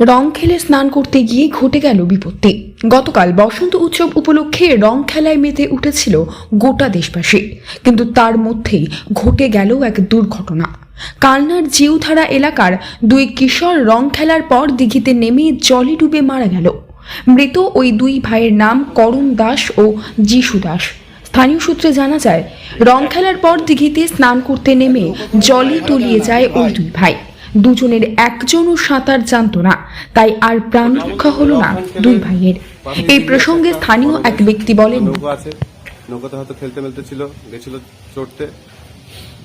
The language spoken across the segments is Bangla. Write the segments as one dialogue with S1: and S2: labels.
S1: রং খেলে স্নান করতে গিয়ে ঘটে গেল বিপত্তি। গতকাল বসন্ত উৎসব উপলক্ষে রং খেলায় মেতে উঠেছিল গোটা দেশবাসী। কিন্তু তার মধ্যেই ঘটে গেল এক দুর্ঘটনা। কালনার জিউধারা এলাকার দুই কিশোর রং খেলার পর দিঘিতে নেমে জলে ডুবে মারা গেল। মৃত ওই দুই ভাইয়ের নাম করণ দাস ও যিশু দাস। স্থানীয় সূত্রে জানা যায়, রং খেলার পর দিঘিতে স্নান করতে নেমে জলে তলিয়ে যায় ওই দুই ভাই। দুজনের একজনও সাঁতার জানতো না। তাই আর প্রাণ রক্ষা হলো না দুই ভাইয়ের। এই প্রসঙ্গে স্থানীয় এক ব্যক্তি বলেন
S2: নৌকো আছে। নৌকোতে হয়তো খেলতে মেলতে ছিল গেছিল চড়তে।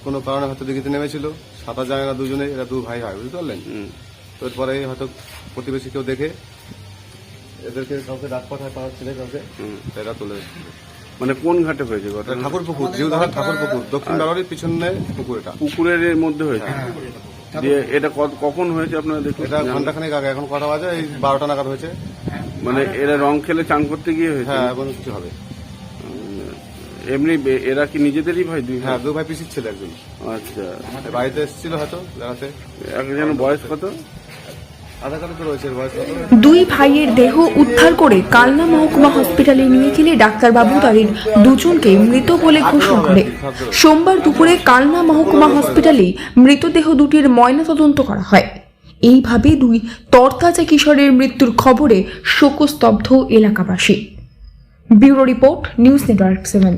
S2: কোনো কারণে হয়তো দিঘিতে নেমেছিল। সাঁতার জানে না দুজনে এরা দু ভাই হয় বুঝতে পারলেন? তো এরপরে হয়তো প্রতিবেশী কেউ দেখে এদেরকে কাউকে ডাক পাঠায় পাড়ার ছেলে কাউকে। এরা তুলে
S3: মানে কোন ঘাটে হয়েছে
S2: ঠাকুর পুকুর জিউধারা ঠাকুর পুকুর দক্ষিণ বাড়ির পিছনে পুকুর এটা।
S3: পুকুরের মধ্যে হয়েছে? দিয়ে এটা কখন হয়েছে আপনারা দেখুন?
S2: এটা ঘন্টাখানেক আগে এখন কটা বাজে? এই বারোটা নাগাদ হয়েছে।
S3: মানে এরা রং খেলে চান করতে গিয়ে হয়েছে?
S2: হ্যাঁ এখন কি হবে?
S3: এমনি এরা কি নিজেদেরই ভাই দুই
S2: হ্যাঁ দু ভাই পিসির ছেলে একজন।
S3: আচ্ছা।
S2: বাড়িতে এসেছিল হয়তো বেড়াতে।
S3: একজন
S2: বয়স কত?
S1: দুই ভাইয়ের দেহ উদ্ধার করে কালনা মহকুমা হসপিটালে নিয়ে গেলে ডাক্তারবাবু তাদের দুজনকে মৃত বলে ঘোষণা করে। সোমবার দুপুরে কালনা মহকুমা হসপিটালে মৃতদেহ দুটির ময়নাতদন্ত করা হয়। এইভাবে দুই তরতাজা কিশোরের মৃত্যুর খবরে শোকস্তব্ধ এলাকাবাসী। Bureau report news network seven.